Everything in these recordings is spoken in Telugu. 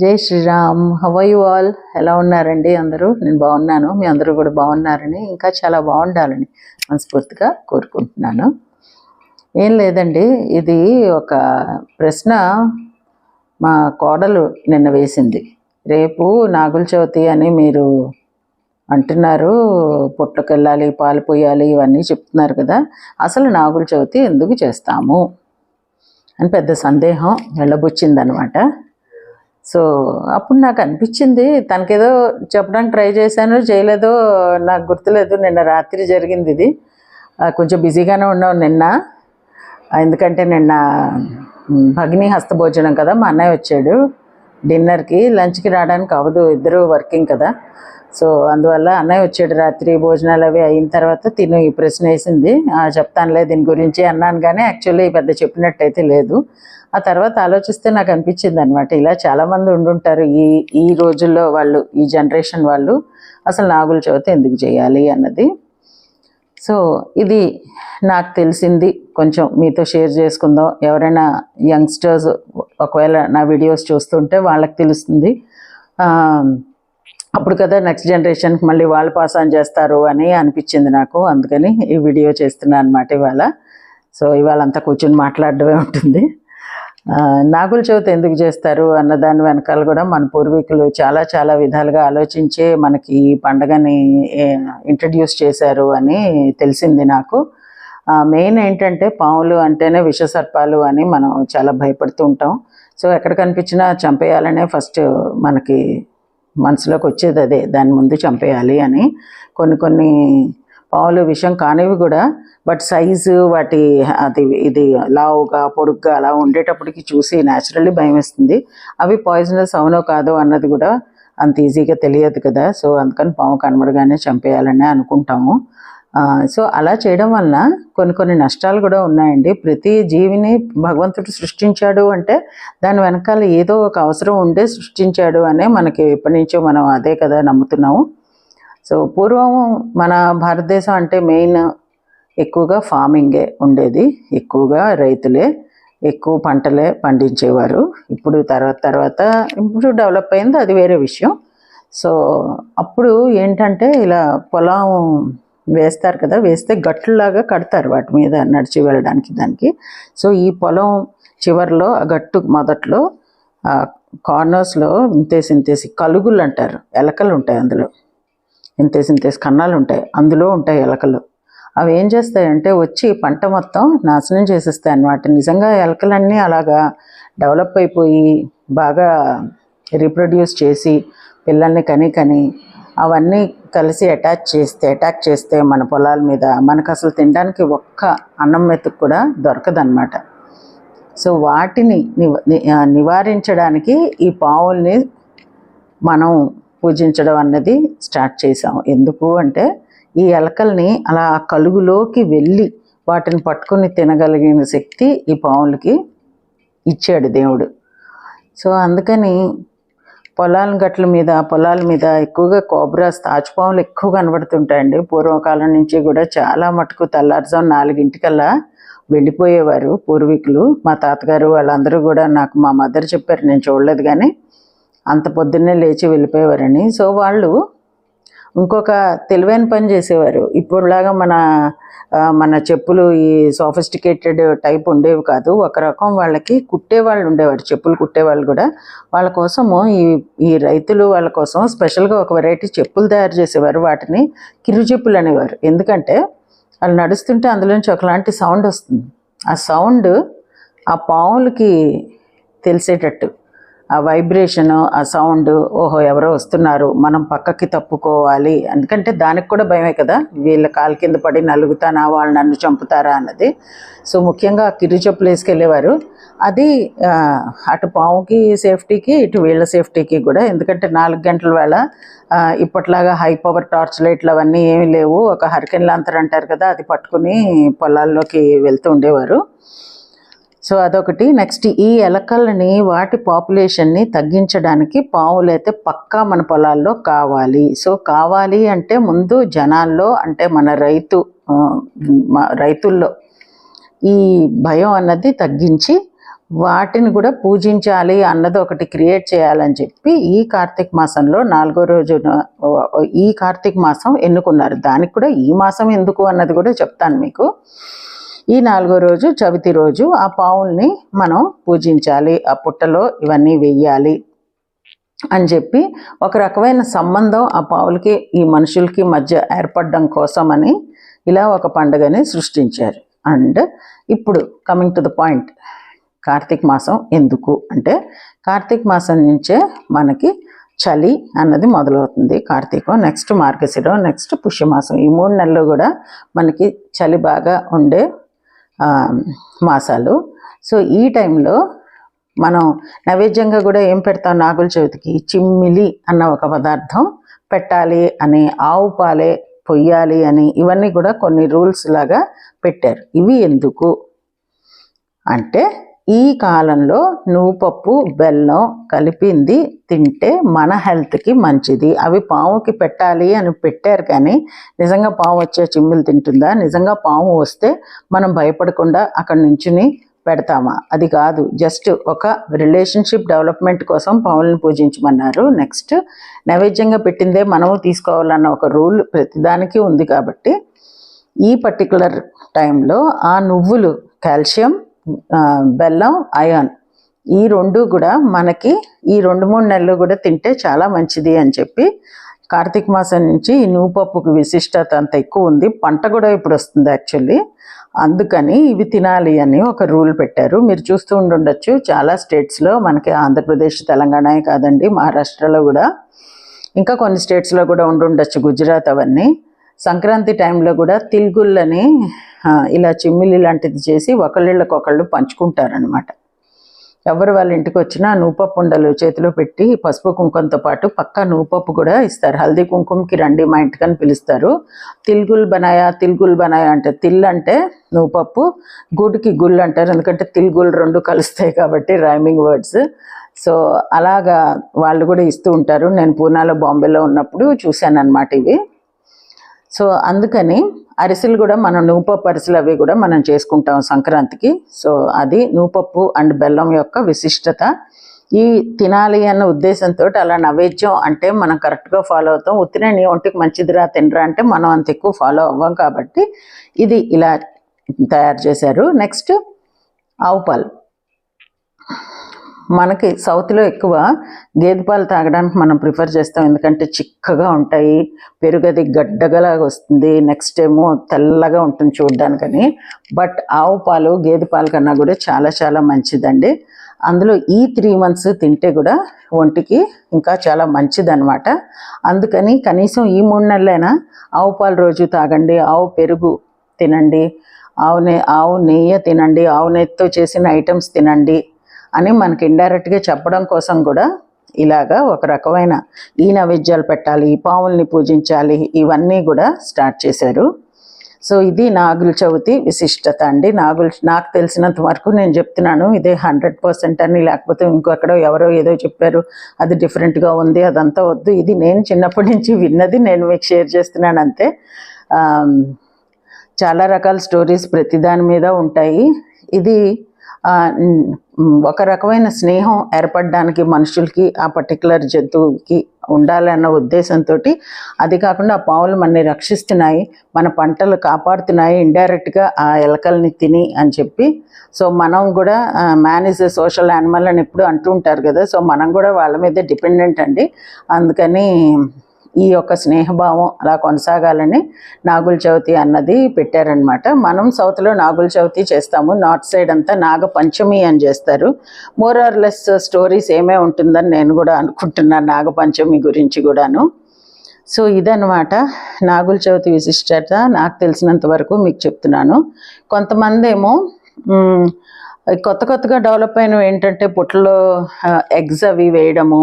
జై శ్రీరామ్. హవయు ఆల్ ఎలా ఉన్నారండి అందరూ? నేను బాగున్నాను. మీ అందరూ కూడా బాగున్నారని ఇంకా చాలా బాగుండాలని మనస్ఫూర్తిగా కోరుకుంటున్నాను. ఏం లేదండి ఇది ఒక ప్రశ్న మా కోడలు నిన్న వేసింది. రేపు నాగుల చవితి అని మీరు అంటున్నారు. పుట్టకు వెళ్ళాలి పాలు పోయాలి ఇవన్నీ చెప్తున్నారు కదా. అసలు నాగుల చవితి ఎందుకు చేస్తాము? అని పెద్ద సందేహం వెళ్ళబుచ్చిందనమాట. సో అప్పుడు నాకు అనిపించింది తనకేదో చెప్పడానికి ట్రై చేశాను చేయలేదో నాకు గుర్తులేదు నిన్న రాత్రి జరిగింది ఇది. కొంచెం బిజీగానే ఉన్నావు నిన్న. ఎందుకంటే నిన్న భగిని హస్తభోజనం కదా మా అన్నయ్య వచ్చాడు. డిన్నర్కి లంచ్కి రావడానికి అవ్వదు. ఇద్దరు వర్కింగ్ కదా. సో అందువల్ల అన్నయ్య వచ్చాడు రాత్రి భోజనాలు అవి అయిన తర్వాత తిను ఈ ప్రశ్న వేసింది. "ఆ, చెప్తానులే దీని గురించి అన్నాను కానీ యాక్చువల్లీ పెద్ద చెప్పినట్టయితే లేదు. ఆ తర్వాత ఆలోచిస్తే నాకు అనిపించింది అనమాట ఇలా చాలామంది ఉండుంటారు. ఈ ఈ రోజుల్లో వాళ్ళు ఈ జనరేషన్ వాళ్ళు అసలు నాగుల చవితి ఎందుకు చేయాలి అన్నది. సో ఇది నాకు తెలిసింది. కొంచెం మీతో షేర్ చేసుకుందాం. ఎవరైనా యంగ్స్టర్స్ ఒకవేళ నా వీడియోస్ చూస్తుంటే వాళ్ళకి తెలుస్తుంది. అప్పుడు కదా నెక్స్ట్ జనరేషన్కి మళ్ళీ వాళ్ళు పాస్ ఆన్ చేస్తారు అని అనిపించింది నాకు. అందుకని ఈ వీడియో చేస్తున్నాను అనమాట ఇవాళ. సో ఇవాళ అంతా కూర్చొని మాట్లాడడమే ఉంటుంది. నాగుల చవితి ఎందుకు చేస్తారు అన్న దాని వెనకాల కూడా మన పూర్వీకులు చాలా చాలా విధాలుగా ఆలోచించే మనకి ఈ పండగని ఇంట్రడ్యూస్ చేశారు అని తెలిసింది నాకు. మెయిన్ ఏంటంటే పాములు అంటేనే విషసర్పాలు అని మనం చాలా భయపడుతూ ఉంటాం. సో ఎక్కడ కనిపించినా చంపేయాలనే ఫస్ట్ మనకి మనసులోకి వచ్చేది అదే దాని ముందు చంపేయాలి అని. కొన్ని కొన్ని పాములు విషం కానివి కూడా బట్ సైజు వాటి అది ఇది లావుగా పొడుగ్గా అలా ఉండేటప్పటికి చూసి న్యాచురల్లీ భయం వేస్తుంది అవి పాయిజనస్ అవునో కాదో అన్నది కూడా అంత ఈజీగా తెలియదు కదా. సో అందుకని పాము కనబడగానే చంపేయాలని అనుకుంటాము. సో అలా చేయడం వలన కొన్ని కొన్ని నష్టాలు కూడా ఉన్నాయండి. ప్రతి జీవిని భగవంతుడు సృష్టించాడు అంటే దాని వెనకాల ఏదో ఒక అవసరం ఉండే సృష్టించాడు అనే మనకి ఎప్పటి నుంచో మనం అదే కదా నమ్ముతున్నాము. సో పూర్వం మన భారతదేశం అంటే మెయిన్ ఎక్కువగా ఫార్మింగే ఉండేది ఎక్కువగా రైతులే ఎక్కువ పంటలే పండించేవారు. ఇప్పుడు తర్వాత తర్వాత ఇప్పుడు డెవలప్ అయింది అది వేరే విషయం. సో అప్పుడు ఏంటంటే ఇలా పొలం వేస్తారు కదా వేస్తే గట్టులాగా కడతారు వాటి మీద నడిచి వెళ్ళడానికి దానికి. సో ఈ పొలం చివర్లో ఆ గట్టు మొదట్లో కార్నర్స్లో ఇంతేసి ఇంతేసి కలుగులు అంటారు ఎలకలు ఉంటాయి అందులో. ఇంతేసి ఇంతేసి కన్నాలు ఉంటాయి. అందులో ఉంటాయి ఎలకలు. అవి ఏం చేస్తాయంటే వచ్చి పంట మొత్తం నాశనం చేసేస్తాయి అన్నమాట నిజంగా ఎలకలన్నీ అలాగా డెవలప్ అయిపోయి బాగా రీప్రొడ్యూస్ చేసి పిల్లల్ని కని కని అవన్నీ కలిసి అటాచ్ చేస్తే అటాక్ చేస్తే మన పొలాల మీద మనకు అసలు తినడానికి ఒక్క అన్నం మెతుకు కూడా దొరకదన్నమాట. సో వాటిని నివ- ని- నివారించడానికి ఈ పావుల్ని మనం పూజించడం అన్నది స్టార్ట్ చేసాము ఎందుకు అంటే ఈ ఎలకల్ని అలా ఆ కలుగులోకి వెళ్ళి వాటిని పట్టుకుని తినగలిగిన శక్తి ఈ పావులకి ఇచ్చాడు దేవుడు. సో అందుకని పొలాల గట్ల మీద పొలాల మీద ఎక్కువగా కోబ్రాస్ తాచుపాములు ఎక్కువ కనబడుతుంటాయండి. పూర్వకాలం నుంచి కూడా చాలా మటుకు తెల్లారుజాము నాలుగింటికల్లా వెళ్ళిపోయేవారు పూర్వీకులు. మా తాతగారు వాళ్ళందరూ కూడా నాకు మా మదర్ చెప్పారు నేను చూడలేదు కానీ అంత పొద్దున్నే లేచి వెళ్ళిపోయేవారని. సో వాళ్ళు ఇంకొక తెలివైన పని చేసేవారు. ఇప్పుడులాగా మన మన చెప్పులు ఈ సోఫిస్టికేటెడ్ టైప్ ఉండేవి కాదు. ఒక రకం వాళ్ళకి కుట్టేవాళ్ళు ఉండేవారు. చెప్పులు కుట్టేవాళ్ళు కూడా. వాళ్ళ కోసము ఈ ఈ రైతులు వాళ్ళ కోసం స్పెషల్గా ఒక వెరైటీ చెప్పులు తయారు చేసేవారు. వాటిని కిరు చెప్పులు అనేవారు. ఎందుకంటే వాళ్ళు నడుస్తుంటే అందులోంచి ఒకలాంటి సౌండ్ వస్తుంది. ఆ సౌండ్ ఆ పావులకి తెలిసేటట్టు. ఆ వైబ్రేషను ఆ సౌండ్ ఓహో ఎవరో వస్తున్నారు. మనం పక్కకి తప్పుకోవాలి. ఎందుకంటే దానికి కూడా భయమే కదా. వీళ్ళ కాలు కింద పడి నలుగుతానా వాళ్ళు నన్ను చంపుతారా అన్నది. సో ముఖ్యంగా ఆ కిరు చెప్పులు వేసుకెళ్ళేవారు. అది అటు పావుకి సేఫ్టీకి ఇటు వీళ్ళ సేఫ్టీకి కూడా. ఎందుకంటే నాలుగు గంటల వేళ ఇప్పట్లాగా హై పవర్ టార్చ్ లైట్లు అవన్నీ ఏమీ లేవు. ఒక హరికెన్ లాంతర్ అంటారు కదా అది పట్టుకుని పొలాల్లోకి వెళ్తూ ఉండేవారు. సో అదొకటి. నెక్స్ట్ ఈ ఎలకలని వాటి పాపులేషన్ని తగ్గించడానికి పావులు అయితే పక్కా మన పొలాల్లో కావాలి. సో కావాలి అంటే ముందు జనాల్లో అంటే మన రైతు రైతుల్లో ఈ భయం అన్నది తగ్గించి వాటిని కూడా పూజించాలి అన్నది ఒకటి క్రియేట్ చేయాలని చెప్పి ఈ కార్తీక మాసంలో నాలుగో రోజున ఈ కార్తీక మాసం ఎన్నుకున్నారు. దానికి కూడా ఈ మాసం ఎందుకు అన్నది కూడా చెప్తాను మీకు. ఈ నాలుగో రోజు చవితి రోజు ఆ పావుల్ని మనం పూజించాలి ఆ పుట్టలో ఇవన్నీ వెయ్యాలి అని చెప్పి ఒక రకమైన సంబంధం ఆ పావులకి ఈ మనుషులకి మధ్య ఏర్పడడం కోసమని ఇలా ఒక పండుగని సృష్టించారు. అండ్ ఇప్పుడు coming to the point Karthika మాసం ఎందుకు అంటే కార్తీక మాసం నుంచే మనకి చలి అన్నది మొదలవుతుంది. కార్తీకం నెక్స్ట్ మార్గశిరం నెక్స్ట్ పుష్యమాసం ఈ మూడు నెలలు కూడా మనకి చలి బాగా ఉండే మాసాలు. సో ఈ టైంలో మనం నైవేద్యంగా కూడా ఏం పెడతాం? నాగుల చవితికి చిమ్మిలి అన్న ఒక పదార్థం పెట్టాలి అని ఆవు పాలే పొయ్యాలి అని ఇవన్నీ కూడా కొన్ని రూల్స్ లాగా పెట్టారు. ఇవి ఎందుకు? అంటే ఈ కాలంలో నువ్వు పప్పు బెల్లం కలిపింది తింటే మన హెల్త్కి మంచిది. అవి పాముకి పెట్టాలి అని పెట్టారు కానీ నిజంగా పాము వచ్చే చిమ్మిలు తింటుందా? నిజంగా పాము వస్తే మనం భయపడకుండా అక్కడ నుంచుని పెడతామా? అది కాదు. జస్ట్ ఒక రిలేషన్షిప్ డెవలప్మెంట్ కోసం పాములను పూజించమన్నారు. నెక్స్ట్ నైవేద్యంగా పెట్టిందే మనము తీసుకోవాలన్న ఒక రూల్ ప్రతిదానికి ఉంది కాబట్టి ఈ పర్టికులర్ టైంలో ఆ నువ్వులు కాల్షియం బెల్లం అయాన్ ఈ రెండు కూడా మనకి ఈ రెండు మూడు నెలలు కూడా తింటే చాలా మంచిది అని చెప్పి కార్తీక మాసం నుంచి ఈ నువ్వుపప్పుకి విశిష్టత అంత ఎక్కువ ఉంది. పంట కూడా ఇప్పుడు వస్తుంది యాక్చువల్లీ. అందుకని ఇవి తినాలి అని ఒక రూల్ పెట్టారు. మీరు చూస్తూ ఉండుండొచ్చు చాలా స్టేట్స్లో మనకి ఆంధ్రప్రదేశ్ తెలంగాణే కాదండి మహారాష్ట్రలో కూడా. ఇంకా కొన్ని స్టేట్స్లో కూడా ఉండుండొచ్చు. గుజరాత్ అవన్నీ. సంక్రాంతి టైంలో కూడా తిల్గుళ్ళని ఇలా చిమ్మిలి లాంటిది చేసి ఒకళ్ళకొకళ్ళు పంచుకుంటారనమాట ఎవరు వాళ్ళ ఇంటికి వచ్చినా నూపప్పు ఉండలు చేతిలో పెట్టి పసుపు కుంకుమతో పాటు పక్కా నూపప్పు కూడా ఇస్తారు. హల్దీ కుంకుమకి రండి మా ఇంటికని పిలుస్తారు. తిల్గుల్ బనాయా తిల్గుల్ బనాయా అంటే తిల్ అంటే నూపప్పు గుడికి గుళ్ళు అంటారు. ఎందుకంటే తిల్గుల్ రెండు కలుస్తాయి కాబట్టి రైమింగ్ వర్డ్స్. సో అలాగా వాళ్ళు కూడా ఇస్తూ ఉంటారు. నేను పూనాలో బాంబేలో ఉన్నప్పుడు చూశాను అనమాట ఇవి. సో అందుకని అరిసెలు కూడా మనం నూపప్పు అరిసెలు అవి కూడా మనం చేసుకుంటాం సంక్రాంతికి. సో అది నూపప్పు అండ్ బెల్లం యొక్క విశిష్టత. ఈ తినాలి అన్న ఉద్దేశంతో అలా నైవేద్యం అంటే మనం కరెక్ట్గా ఫాలో అవుతాం. ఉత్తినే నీ ఒంటికి మంచిదిరా తినరా అంటే మనం అంత ఎక్కువ ఫాలో అవ్వం కాబట్టి ఇది ఇలా తయారు చేశారు. నెక్స్ట్ ఆవు పాలు. మనకి సౌత్లో ఎక్కువ గేదె పాలు తాగడానికి మనం ప్రిఫర్ చేస్తాం. ఎందుకంటే చిక్కగా ఉంటాయి పెరుగది గడ్డగలాగా వస్తుంది నెక్స్ట్ ఏమో తెల్లగా ఉంటుంది చూడడానికని. బట్ ఆవు పాలు గేదె పాలు కన్నా కూడా చాలా చాలా మంచిదండి. అందులో ఈ త్రీ మంత్స్ తింటే కూడా ఒంటికి ఇంకా చాలా మంచిదన్నమాట. అందుకని కనీసం ఈ మూడు నెలలైనా ఆవు పాలు రోజు తాగండి ఆవు పెరుగు తినండి ఆవు ఆవు నెయ్యి తినండి ఆవు నెయ్యితో చేసిన ఐటమ్స్ తినండి. అని మనకి ఇండైరెక్ట్గా చెప్పడం కోసం కూడా ఇలాగా ఒక రకమైన ఈ నైవేద్యాలు పెట్టాలి ఈ పావుల్ని పూజించాలి ఇవన్నీ కూడా స్టార్ట్ చేశారు. సో ఇది నాగుల చవితి విశిష్టత అండి. నాగుల నాకు తెలిసినంత వరకు నేను చెప్తున్నాను ఇదే హండ్రెడ్ పర్సెంట్ అని లేకపోతే ఇంకొక్కడో ఎవరో ఏదో చెప్పారు అది డిఫరెంట్గా ఉంది అదంతా వద్దు. ఇది నేను చిన్నప్పటి నుంచి విన్నది నేను మీకు షేర్ చేస్తున్నాను అంతే. చాలా రకాల స్టోరీస్ ప్రతి దాని మీద ఉంటాయి. ఇది ఒక రకమైన స్నేహం ఏర్పడడానికి మనుషులకి ఆ పర్టికులర్ జంతువుకి ఉండాలన్న ఉద్దేశంతో అది కాకుండా ఆ పావులు మనని రక్షిస్తున్నాయి మన పంటలు కాపాడుతున్నాయి ఇండైరెక్ట్గా ఆ ఎలకల్ని తిని అని చెప్పి. సో మనం కూడా man is a social animal అని ఎప్పుడు అంటూ ఉంటారు కదా సో మనం కూడా వాళ్ళ మీద డిపెండెంట్ అండి. అందుకని ఈ యొక్క స్నేహభావం అలా కొనసాగాలని నాగుల చవితి అన్నది పెట్టారనమాట మనం సౌత్లో నాగుల చవితి చేస్తాము. నార్త్ సైడ్ అంతా నాగ పంచమి అని చేస్తారు. మోర్ ఆర్ లెస్ స్టోరీస్ ఏమే ఉంటుందని నేను కూడా అనుకుంటున్నాను నాగ పంచమి గురించి కూడాను. సో ఇదనమాట నాగుల చవితి విశిష్టత. నాకు తెలిసినంత వరకు మీకు చెప్తున్నాను. కొంతమంది ఏమో కొత్త కొత్తగా డెవలప్ అయినవి ఏంటంటే పుట్టలో ఎగ్స్ అవి వేయడము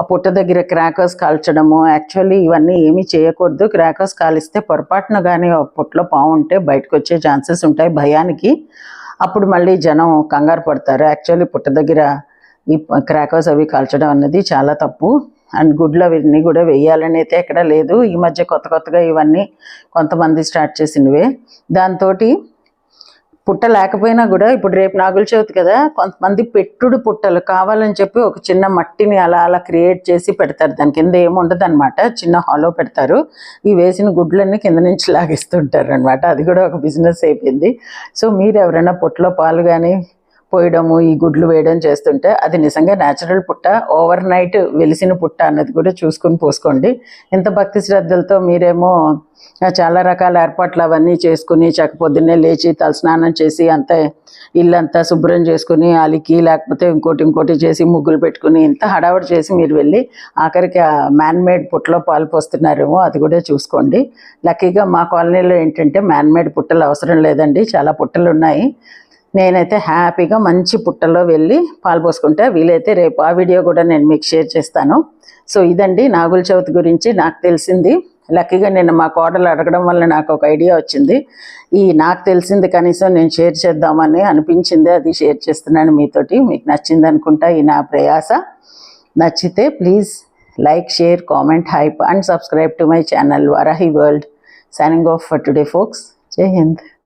ఆ పుట్ట దగ్గర క్రాకర్స్ కాల్చడము యాక్చువల్లీ ఇవన్నీ ఏమీ చేయకూడదు. క్రాకర్స్ కాలిస్తే పొరపాటున కానీ ఆ పుట్టలో పావు ఉంటే బయటకు వచ్చే ఛాన్సెస్ ఉంటాయి భయానికి. అప్పుడు మళ్ళీ జనం కంగారు పడతారు. యాక్చువల్లీ పుట్ట దగ్గర ఈ క్రాకర్స్ అవి కాల్చడం అన్నది చాలా తప్పు. అండ్ గుడ్లు అవన్నీ కూడా వేయాలని అయితే ఎక్కడ లేదు. ఈ మధ్య కొత్త కొత్తగా ఇవన్నీ కొంతమంది స్టార్ట్ చేసినవే. దాంతో పుట్ట లేకపోయినా కూడా ఇప్పుడు రేపు నాగుల చవితి కదా కొంతమంది పెట్టుడు పుట్టలు కావాలని చెప్పి ఒక చిన్న మట్టిని అలా అలా క్రియేట్ చేసి పెడతారు. దాని కింద ఏముండదు అనమాట చిన్న హాలో పెడతారు. ఈ వేసిన గుడ్లన్నీ కింద నుంచి లాగిస్తుంటారు అనమాట అది కూడా ఒక బిజినెస్ అయిపోయింది. సో మీరు ఎవరైనా పుట్టలో పాలు కానీ పోయడము ఈ గుడ్లు వేయడం చేస్తుంటే అది నిజంగా న్యాచురల్ పుట్ట. ఓవర్ నైట్ వెలిసిన పుట్ట అన్నది కూడా చూసుకుని పోసుకోండి. ఇంత భక్తి శ్రద్ధలతో మీరేమో చాలా రకాల ఏర్పాట్లు అవన్నీ చేసుకుని చక్క పొద్దున్నే లేచి తలస్నానం చేసి అంతా ఇల్లంతా శుభ్రం చేసుకుని అలికి లేకపోతే ఇంకోటి ఇంకోటి చేసి ముగ్గులు పెట్టుకుని ఇంత హడావుడి చేసి మీరు వెళ్ళి ఆఖరికి ఆ మేడ్ పుట్టలో పాలు పోస్తున్నారేమో అది కూడా చూసుకోండి. లక్కీగా మా కాలనీలో ఏంటంటే మ్యాన్మేడ్ పుట్టలు అవసరం లేదండి. చాలా పుట్టలు ఉన్నాయి నేనైతే హ్యాపీగా మంచి పుట్టలో వెళ్ళి పాలు పోసుకుంటే వీలైతే రేపు ఆ వీడియో కూడా నేను మీకు షేర్ చేస్తాను. సో ఇదండి నాగుల చవితి గురించి నాకు తెలిసింది. లక్కీగా నేను మా కోడలు అడగడం వల్ల నాకు ఒక ఐడియా వచ్చింది. ఈ నాకు తెలిసింది కనీసం నేను షేర్ చేద్దామని అనిపించింది అది షేర్ చేస్తున్నాను మీతోటి. మీకు నచ్చింది అనుకుంటా ఈ నా ప్రయాస. నచ్చితే please like share comment hype and subscribe to my channel Varahi world. Signing off for today folks Jai Hind